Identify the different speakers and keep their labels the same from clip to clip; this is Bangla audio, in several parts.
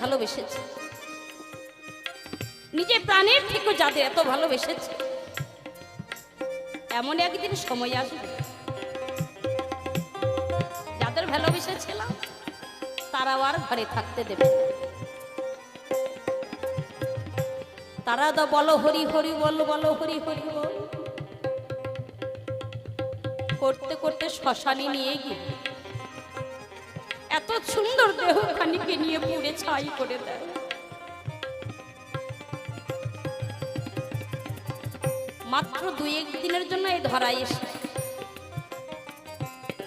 Speaker 1: ভালোবেসেছি। নিজের প্রাণের থেকেও যাদের এত ভালোবেসেছি। এমন একদিন সময় আসবে। যাদের ভালোবেসেছিলাম, তারাও আর ঘরে থাকতে দেবে তারা তো বলো হরি হরি বল, বলো হরি হরি বল। করতে করতে শ্মশানে নিয়ে গিয়ে এত সুন্দর দেহ খানিকে নিয়ে পুড়ে ছাই করে দেয়। মাত্র দুই এক দিনের জন্য এই ধরাই এসে।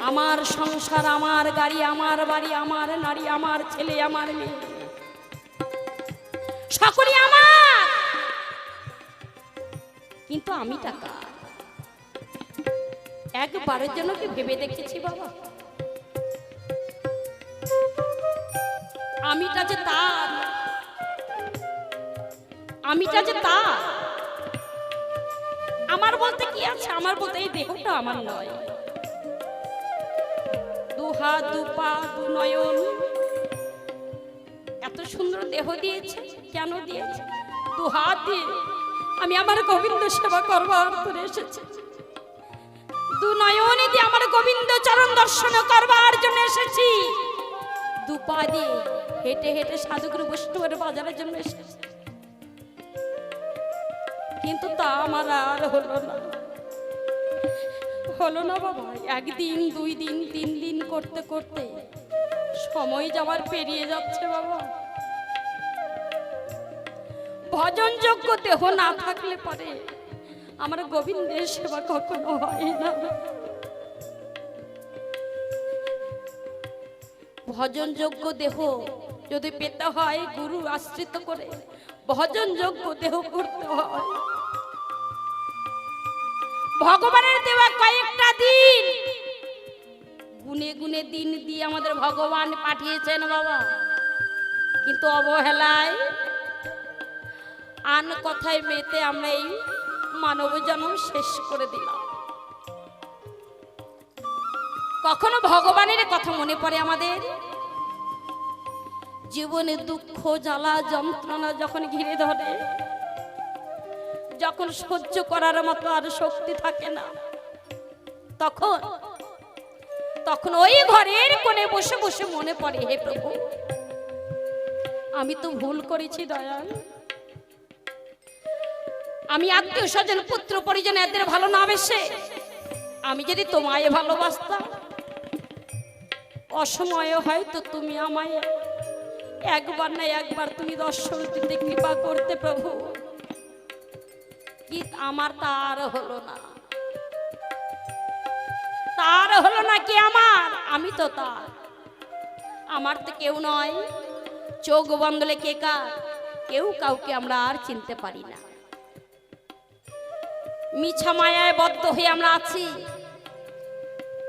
Speaker 1: আমার সংসার, আমার গাড়ি, আমার বাড়ি, আমার নারী, আমার ছেলে, আমার মেয়ে। সকলে আমার! কিন্তু আমি টাকা। একবারের জন্য কি ভেবে দেখেছি বাবা? আমিটা যে তার, আমিটা যে তার। আমার বলতে কি আছে? আমার বলতে এই দেহটা আমার নয়। দু হাত, দু দু নয়ন। এত সুন্দর দেহ দিয়েছে, কেন দিয়েছে? দু হাত দিয়ে আমি আমার গোবিন্দ সেবা করবার করে এসেছি। দু নয়নে দিয়ে আমার গোবিন্দ চরণ দর্শন করবার জন্য এসেছি। দু পা দিয়ে হেঁটে হেঁটে সাধুগুরু বৈষ্ণবের বাজারের জন্য এসেছি। কিন্তু তা আমার আর হলো না। হলো না বাবা, একদিন, দুই দিন, তিন দিন করতে করতে সময় যাওয়ার পেরিয়ে যাচ্ছে বাবা। ভজন যোগ্য দেহ না থাকলে পরে আমার গোবিন্দের সেবা কখনো হয় না। ভজনযোগ্য দেহ যদি পেতে হয়, গুরু আশ্রিত করে ভজনযোগ্য দেহ করতে হয়। ভগবানের দেওয়া কয়েকটা দিন। গুনে গুনে দিন দিয়ে আমাদের ভগবান পাঠিয়েছেন বাবা। কিন্তু অবহেলায় আন কথায় মেতে আমরা এই মানব জন্ম শেষ করে দিলাম। কখনো ভগবানের কথা মনে পড়ে আমাদের? জীবনে দুঃখ, জ্বালা, যন্ত্রণা যখন ঘিরে ধরে, যখন সহ্য করার মতো আর শক্তি থাকে না, তখন তখন ওই ঘরের কোণে বসে বসে মনে পড়ে, হে প্রভু, আমি তো ভুল করেছি, দয়াল। আমি আত্মীয় স্বজন পুত্র পরিজন এদের ভালো না বেসে, আমি যদি তোমায় ভালোবাসতাম অসময়ে হয়তো তুমি আমায় একবার না একবার তুমি দর্শন দিতে কৃপা করতে প্রভু। কি আমার তার হলো না। তার হলো না কি আমার? আমি তো তার। আমার তো কেউ নয়। চোখ বন্ধলে কে কার? কেউ কাউকে আমরা আর চিনতে পারি না। মিছা মায়ায় বদ্ধ হয়ে আমরা আছি।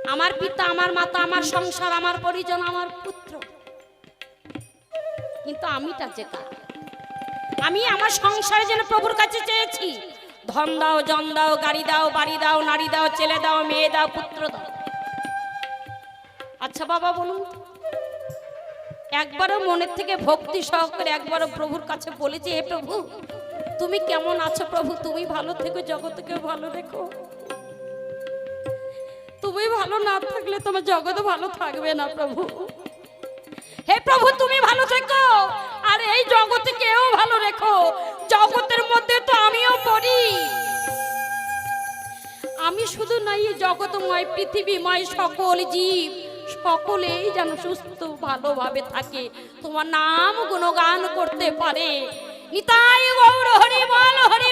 Speaker 1: আমার পিতা, আমার মাতা, আমার সংসার, আমার পরিজন, আমার পুত্র। কিন্তু আমিটা যে আমি আমার সংসারে যেন প্রভুর কাছে চেয়েছি। ধন দাও, জন দাও, গাড়ি দাও, বাড়ি দাও, নারী দাও, ছেলে দাও, মেয়ে দাও, পুত্র দাও। আচ্ছা বাবা, বলুন। একবারও মনের থেকে ভক্তি সহকারে একবারও প্রভুর কাছে বলেছি, হে প্রভু, তুমি কেমন আছো প্রভু? তুমি ভালো থেকো জগৎকে ভালো রেখো। তুমি ভালো না থাকলে তোমার জগৎ ভালো থাকবে না, প্রভু। হে প্রভু, তুমি ভালো থেকো। আর এই জগতে কেউ ভালো রেখো। জগতের মধ্যে তো আমিও পড়ি। আমি শুধু নাই জগতময় পৃথিবীময় সকল জীব, সকলেই যেন সুস্থ, ভালোভাবে থাকে। তোমার নাম গুণগান করতে পারে। নিতাই গৌর হরি বল হরি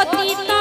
Speaker 1: অতীত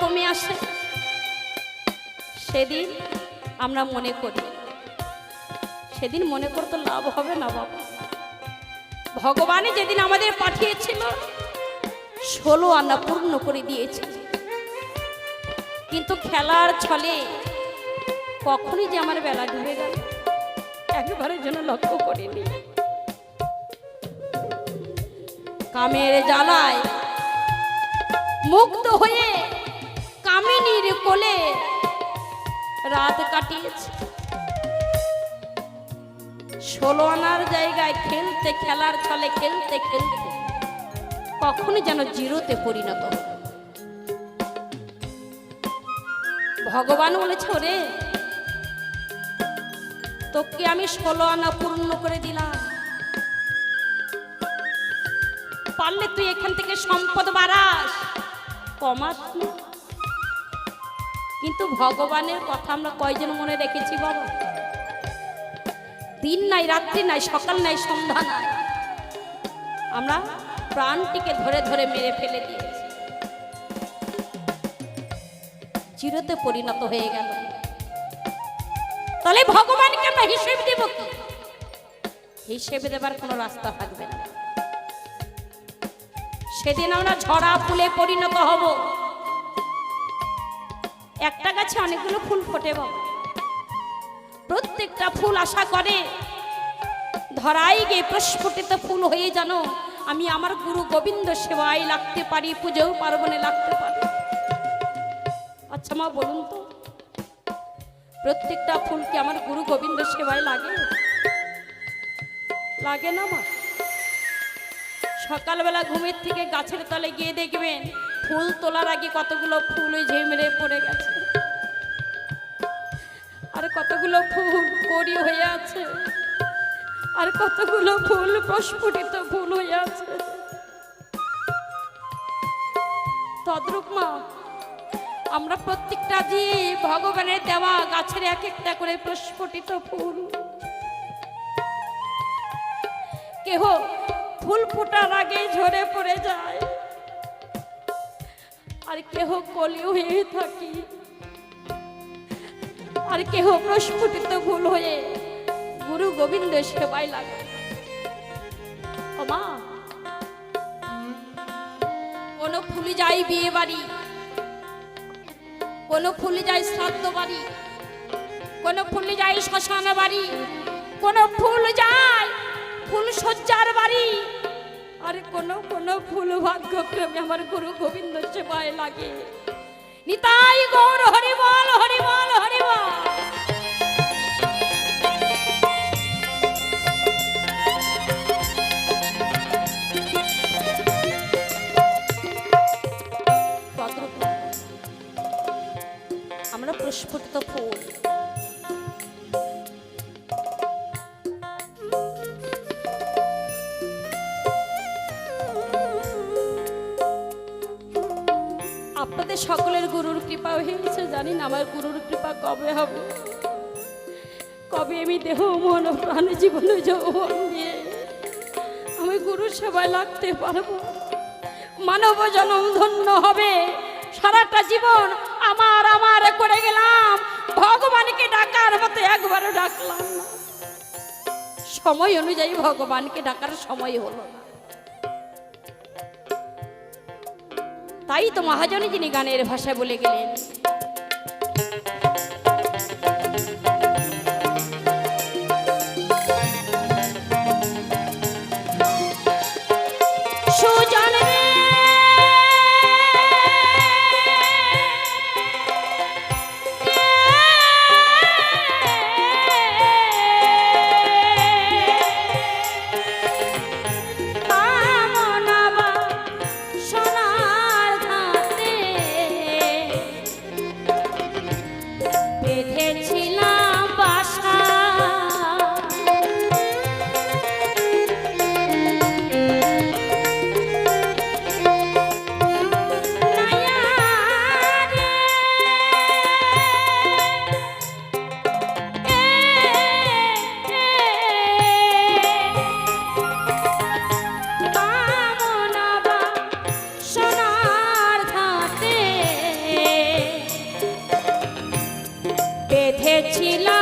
Speaker 1: কমে আসে সেদিন আমরা মনে করি। সেদিন মনে করতে লাভ হবে না বাবা। ভগবানই যেদিন আমাদের পাঠিয়েছিল, ষোলো আনা পূর্ণ করে দিয়েছে। কিন্তু খেলার ছলে কখনই যে আমার বেলা ডুবে গেল একবারের জন্য লক্ষ্য করিনি। কামের জ্বালায় মুগ্ধ হয়ে কামিনীর কোলে রাত কাটিয়েছে ষোলো আনার জায়গায় খেলতে, খেলার ছলে খেলতে খেলতে কখনো যেন জিরোতে পরিণত। ভগবান বলেছে, ওরে, তোকে আমি ষোলো আনা পূর্ণ করে দিলাম পারলে তুই এখান থেকে সম্পদ বাড়াস, কমাস না। কিন্তু ভগবানের কথা আমরা কয়জন মনে রেখেছি বাবা? দিন নাই, রাত্রি নাই, সকাল নাই, সন্ধ্যা নাই। আমরা প্রাণটিকে ধরে ধরে মেরে ফেলে দিয়েছি। চিরতে পরিণত হয়ে গেল। তাহলে ভগবানকে আমরা হিসেব দেব কি? হিসেবে দেবার কোনো রাস্তা থাকবে না। সেদিন আমরা ঝরা ফুলে পরিণত হব। একটা গাছে অনেকগুলো ফুল ফোটে বাবা। প্রত্যেকটা ফুল আশা করে, ধরাই গিয়ে প্রস্ফুটিত ফুল হয়ে জানো আমি আমার গুরু গোবিন্দ সেবায় লাগতে পারি, পুজোও পার্বণে লাগতে পারি। আচ্ছা মা, বলুন তো, প্রত্যেকটা ফুল কি আমার গুরু গোবিন্দ সেবায় লাগে? লাগে না মা। সকালবেলা ঘুমের থেকে গাছের তলে গিয়ে দেখবেন, ফুল তোলার আগে কতগুলো ফুল ঝেমড়ে পড়ে গেছে। কতগুলো ফুল কড়ি হয়ে আছে? আর কতগুলো ফুল প্রস্ফুটিত ফুল হয়ে আছে? তদ্রূপ মা, আমরা প্রত্যেকটা জীব ভগবানের দেওয়া গাছের এক একটা করে প্রস্ফুটিত ফুল। কেহ ফুল ফোটার আগে ঝরে পড়ে যায়, আর কেহ কলি হয়ে থাকি। আর কেহ প্রস্ফুটিত ভুল হয়ে গুরু গোবিন্দ সেবায় লাগে। মা, কোন ফুলি যাই বিয়ে বাড়ি, কোন ফুলি যাই শ্রাদ্ধ বাড়ি, কোন ফুলি যাই শ্মশান বাড়ি, কোন ফুল যায় ফুল সজ্জার বাড়ি, আর কোন কোন ফুল ভাগ্যক্রমে আমার গুরু গোবিন্দ সেবায় লাগে। নিতাই গৌর হরিবল হরিবল হরিবল তদ্রূপ আমরা প্রস্ফুটিত ফুল। সকলের গুরুর কৃপা হয়েছে জানি না আমার গুরুর কৃপা কবে হবে। কবে আমি দেহ, মন প্রাণ, জীবনে দিয়ে আমি গুরুর সেবায় লাগতে পারব? মানব জনম ধন্য হবে। সারাটা জীবন আমার আমার করে গেলাম। ভগবানকে ডাকার মতো একবারও ডাকলাম সময় অনুযায়ী ভগবানকে ডাকার সময় হলো না। ভাই তো মহাজনই যিনি গানের ভাষায় বলে গেলেন। সুজন ছিলাম